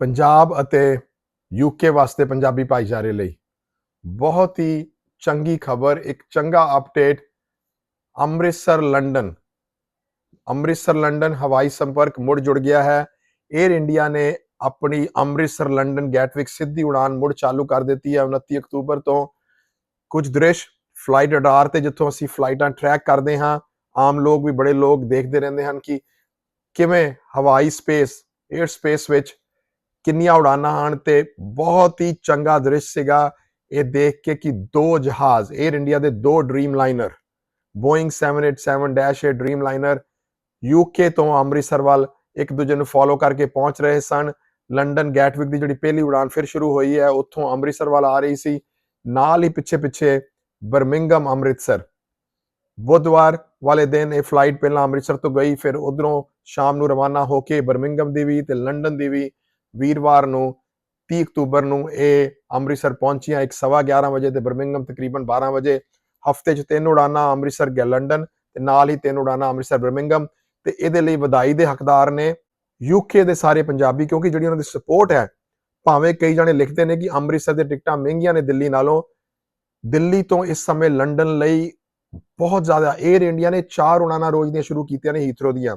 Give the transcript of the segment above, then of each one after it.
ਪੰਜਾਬ ਅਤੇ ਯੂਕੇ ਵਾਸਤੇ ਪੰਜਾਬੀ ਭਾਈਚਾਰੇ ਲਈ। ਬਹੁਤ ਹੀ ਚੰਗੀ ਖਬਰ, ਇੱਕ ਚੰਗਾ update Amritsar, London. Amritsar, London, ਹਵਾਈ ਸੰਪਰਕ ਮੁੜ ਜੁੜ ਗਿਆ ਹੈ। 에ਅਰ ਇੰਡੀਆ ਨੇ ਆਪਣੀ ਅੰਮ੍ਰਿਤਸਰ, ਲੰਡਨ ਗੈਟਵਿਕ ਸਿੱਧੀ ਉਡਾਨ ਮੁੜ ਚਾਲੂ ਕਰ ਦਿੱਤੀ ਹੈ 29 ਅਕਤੂਬਰ ਤੋਂ। ਕੁਝ ਦ੍ਰਿਸ਼ ਫਲਾਈਟ ਰਡਾਰ ਤੇ ਜਿੱਥੋਂ ਅਸੀਂ ਫਲਾਈਟਾਂ ਟਰੈਕ ਕਰਦੇ ਹਾਂ, ਆਮ ਲੋਕ ਵੀ ਬੜੇ ਲੋਕ ਦੇਖਦੇ ਰਹਿੰਦੇ ਹਨ ਕਿ ਕਿਵੇਂ ਹਵਾਈ ਸਪੇਸ 에ਅਰ ਸਪੇਸ ਵਿੱਚ ਕਿੰਨੀਆਂ ਉਡਾਨਾਂ ਹਨ ਤੇ ਬਹੁਤ ਹੀ ਚੰਗਾ ਦ੍ਰਿਸ਼ ਸੀਗਾ ਇਹ ਦੇਖ ਕੇ ਕਿ ਦੋ ਜਹਾਜ਼ 에ਅਰ ਇੰਡੀਆ ਦੇ ਦੋ dream liner Boeing 787-8 dream liner UK ਤੋਂ ਅੰਮ੍ਰਿਤਸਰ ਵੱਲ ਇੱਕ ਦੂਜੇ ਨੂੰ ਫੋਲੋ ਕਰਕੇ ਪਹੁੰਚ ਰਹੇ ਸਨ। ਲੰਡਨ ਗੈਟਵਿਕ ਦੀ ਜਿਹੜੀ ਪਹਿਲੀ ਉਡਾਨ ਫਿਰ ਸ਼ੁਰੂ ਹੋਈ ਹੈ, ਉੱਥੋਂ ਅੰਮ੍ਰਿਤਸਰ ਵੱਲ ਆ ਰਹੀ ਸੀ, ਨਾਲ ਹੀ ਪਿੱਛੇ ਪਿੱਛੇ ਬਰਮਿੰਗਮ ਅੰਮ੍ਰਿਤਸਰ। ਬੁੱਧਵਾਰ ਵਾਲੇ ਦਿਨ ਇਹ ਫਲਾਈਟ ਪਹਿਲਾਂ ਅੰਮ੍ਰਿਤਸਰ ਤੋਂ ਗਈ, ਫਿਰ ਉਧਰੋਂ ਸ਼ਾਮ ਨੂੰ ਰਵਾਨਾ ਹੋ ਕੇ ਬਰਮਿੰਗਮ ਦੀ ਵੀ ਤੇ ਲੰਡਨ ਦੀ ਵੀ ਵੀਰਵਾਰ ਨੂੰ 30 ਅਕਤੂਬਰ ਨੂੰ ਇਹ ਅੰਮ੍ਰਿਤਸਰ ਪਹੁੰਚੀਆਂ ਇੱਕ ਸਵਾ 11 ਵਜੇ ਤੇ ਬਰਮਿੰਗਮ ਤਕਰੀਬਨ 12 ਵਜੇ। ਹਫ਼ਤੇ 'ਚ ਤਿੰਨ ਉਡਾਨਾਂ ਅੰਮ੍ਰਿਤਸਰ ਗਿਆ ਲੰਡਨ ਤੇ ਨਾਲ ਹੀ ਤਿੰਨ ਉਡਾਨਾਂ ਅੰਮ੍ਰਿਤਸਰ ਬਰਮਿੰਗਮ ਤੇ ਇਹਦੇ ਲਈ ਵਧਾਈ ਦੇ ਹੱਕਦਾਰ ਨੇ ਯੂਕੇ ਦੇ ਸਾਰੇ ਪੰਜਾਬੀ, ਕਿਉਂਕਿ ਜਿਹੜੀ ਉਹਨਾਂ ਦੀ ਸਪੋਰਟ ਹੈ, ਭਾਵੇਂ ਕਈ ਜਣੇ ਲਿਖਦੇ ਨੇ ਕਿ ਅੰਮ੍ਰਿਤਸਰ ਦੇ ਟਿਕਟਾਂ ਮਹਿੰਗੀਆਂ ਨੇ ਦਿੱਲੀ ਨਾਲੋਂ, ਦਿੱਲੀ ਤੋਂ ਇਸ ਸਮੇਂ ਲੰਡਨ ਲਈ ਬਹੁਤ ਜ਼ਿਆਦਾ 에ਅਰ ਇੰਡੀਆ ਨੇ ਚਾਰ ਉਡਾਨਾਂ ਰੋਜ਼ ਦੀਆਂ ਸ਼ੁਰੂ ਕੀਤੀਆਂ ਨੇ ਹੀਥਰੋ ਦੀਆਂ।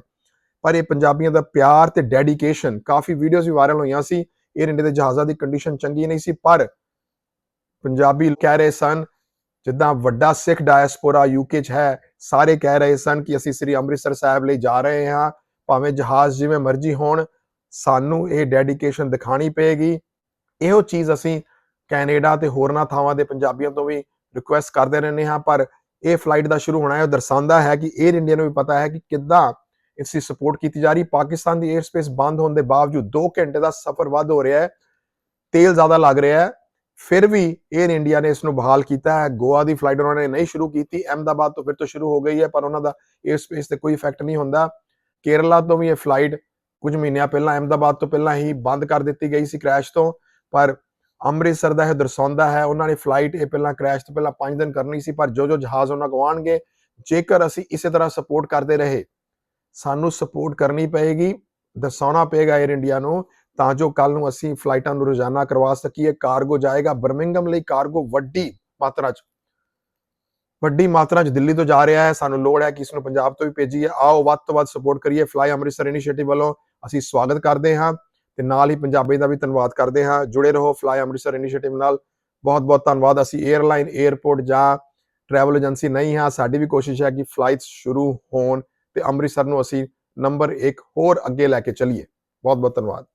ਪਰ ਇਹ ਪੰਜਾਬੀਆਂ ਦਾ ਪਿਆਰ ਤੇ ਡੈਡੀਕੇਸ਼ਨ ਕਾਫੀ ਵੀਡੀਓਜ਼ ਵੀ ਵਾਇਰਲ ਹੋਈਆਂ ਸੀ। 에ਅਰ ਇੰਡੀਆ ਦੇ ਜਹਾਜ਼ਾਂ ਦੀ ਕੰਡੀਸ਼ਨ ਚੰਗੀ ਨਹੀਂ ਸੀ, ਪਰ ਪੰਜਾਬੀ ਕਹਿ ਰਹੇ ਸਨ, ਜਿੱਦਾਂ ਵੱਡਾ ਸਿੱਖ ਡਾਇਸਪੋਰਾ ਯੂਕੇ 'ਚ ਹੈ, ਸਾਰੇ ਕਹਿ ਰਹੇ ਸਨ ਕਿ ਅਸੀਂ ਸ੍ਰੀ ਅੰਮ੍ਰਿਤਸਰ ਸਾਹਿਬ ਲਈ ਜਾ ਰਹੇ ਹਾਂ, ਭਾਵੇਂ ਜਹਾਜ਼ ਜਿਵੇਂ ਮਰਜ਼ੀ ਹੋਣ, ਸਾਨੂੰ ਇਹ ਡੈਡੀਕੇਸ਼ਨ ਦਿਖਾਣੀ ਪਏਗੀ। ਇਹੋ ਚੀਜ਼ ਅਸੀਂ ਕੈਨੇਡਾ ਤੇ ਹੋਰਨਾਂ ਥਾਵਾਂ ਦੇ ਪੰਜਾਬੀਆਂ ਤੋਂ ਵੀ ਰਿਕੁਐਸਟ ਕਰਦੇ ਰਹਿੰਦੇ ਹਾਂ, ਪਰ ਇਹ ਫਲਾਈਟ ਦਾ ਸ਼ੁਰੂ ਹੋਣਾ ਹੈ, ਉਹ ਦਰਸਾਉਂਦਾ ਹੈ ਕਿ 에ਅਰ ਇੰਡੀਆ ਨੂੰ ਵੀ ਪਤਾ ਹੈ ਕਿ ਕਿੱਦਾਂ ਇਸ ਦੀ ਸਪੋਰਟ ਕੀਤੀ ਜਾ ਰਹੀ। ਪਾਕਿਸਤਾਨ ਦੀ 에ਅਰ ਸਪੇਸ ਬੰਦ ਹੋਣ ਦੇ ਬਾਵਜੂਦ 2 ਘੰਟੇ ਦਾ ਸਫ਼ਰ ਵੱਧ ਹੋ ਰਿਹਾ ਹੈ। ਤੇਲ ਜ਼ਿਆਦਾ ਲੱਗ ਰਿਹਾ ਹੈ। ਫਿਰ ਵੀ 에ਅਰ ਇੰਡੀਆ ਨੇ ਇਸ ਨੂੰ ਬਹਾਲ ਕੀਤਾ ਹੈ। ਗੋਆ ਦੀ ਫਲਾਈਟ ਉਹਨਾਂ ਨੇ ਨਹੀਂ ਸ਼ੁਰੂ ਕੀਤੀ। ਅਹਮਦਾਬਾਦ ਤੋਂ ਫਿਰ ਤੋਂ ਸ਼ੁਰੂ ਹੋ ਗਈ ਹੈ, ਪਰ ਉਹਨਾਂ ਦਾ 에ਅਰ ਸਪੇਸ ਤੇ ਕੋਈ ਇਫੈਕਟ ਨਹੀਂ ਹੁੰਦਾ। ਕੇਰਲਾ ਤੋਂ ਵੀ ਇਹ ਫਲਾਈਟ ਕੁਝ ਮਹੀਨਿਆਂ ਪਹਿਲਾਂ, ਅਹਮਦਾਬਾਦ ਤੋਂ ਪਹਿਲਾਂ ਹੀ ਬੰਦ ਕਰ ਦਿੱਤੀ ਗਈ ਸੀ ਕ੍ਰੈਸ਼ ਤੋਂ। ਪਰ ਅੰਮ੍ਰਿਤਸਰ ਦਾ ਇਹ ਦਰਸਾਉਂਦਾ ਹੈ, ਉਹਨਾਂ ਨੇ ਫਲਾਈਟ ਇਹ ਪਹਿਲਾਂ ਕ੍ਰੈਸ਼ ਤੋਂ ਪਹਿਲਾਂ 5 ਦਿਨ ਕਰਨੀ ਸੀ, ਪਰ ਜੋ ਜੋ ਜਹਾਜ਼ ਉਹਨਾਂ ਕੋ ਆਣਗੇ ਜੇਕਰ ਅਸੀਂ ਇਸੇ ਤਰ੍ਹਾਂ ਸਪੋਰਟ ਕਰਦੇ ਰਹੇ ਸਾਨੂੰ ਸਪੋਰਟ ਕਰਨੀ ਪਏਗੀ ਦਸਾਉਣਾ ਪਏਗਾ 에ਅਰ ਇੰਡੀਆ ਨੂੰ, ਤਾਂ ਜੋ ਕੱਲ ਨੂੰ ਅਸੀਂ ਫਲਾਈਟਾਂ ਨੂੰ ਰੋਜ਼ਾਨਾ ਕਰਵਾ ਸਕੀਏ ਕਾਰਗੋ ਜਾਏਗਾ ਬਰਮਿੰਗਮ ਲਈ ਕਾਰਗੋ ਵੱਡੀ ਮਾਤਰਾ 'ਚ। ਵੱਡੀ ਮਾਤਰਾ 'ਚ ਦਿੱਲੀ ਤੋਂ ਜਾ ਰਿਹਾ ਹੈ, ਸਾਨੂੰ ਲੋੜ ਹੈ ਕਿ ਇਸ ਨੂੰ ਪੰਜਾਬ ਤੋਂ ਵੀ ਭੇਜੀਏ। ਆਓ, ਵੱਧ ਤੋਂ ਵੱਧ ਸਪੋਰਟ ਕਰੀਏ ਫਲਾਈ ਅੰਮ੍ਰਿਤਸਰ ਇਨੀਸ਼ੀਏਟਿਵ ਵੱਲੋਂ। ਅਸੀਂ ਸਵਾਗਤ ਕਰਦੇ ਹਾਂ ਤੇ ਨਾਲ ਹੀ ਪੰਜਾਬੀ ਦਾ ਵੀ ਧੰਨਵਾਦ ਕਰਦੇ ਹਾਂ। ਜੁੜੇ ਰਹੋ ਫਲਾਈ ਅੰਮ੍ਰਿਤਸਰ ਇਨੀਸ਼ੀਏਟਿਵ ਨਾਲ। ਬਹੁਤ ਬਹੁਤ ਧੰਨਵਾਦ। ਅਸੀਂ 에ਅਰਲਾਈਨ 에ਅਰਪੋਰਟ ਜਾਂ ਟਰੈਵਲ ਏਜੰਸੀ ਨਹੀਂ ਹਾਂ। ਸਾਡੀ ਵੀ ਕੋਸ਼ਿਸ਼ ਹੈ ਕਿ ਫਲਾਈਟਸ ਸ਼ੁਰੂ ਹੋਣ। ਤੇ ਅੰਮ੍ਰਿਤਸਰ ਨੂੰ ਅਸੀਂ ਨੰਬਰ 1 ਹੋਰ ਅੱਗੇ ਲੈ ਕੇ ਚੱਲੀਏ। ਬਹੁਤ ਬਹੁਤ ਧੰਨਵਾਦ।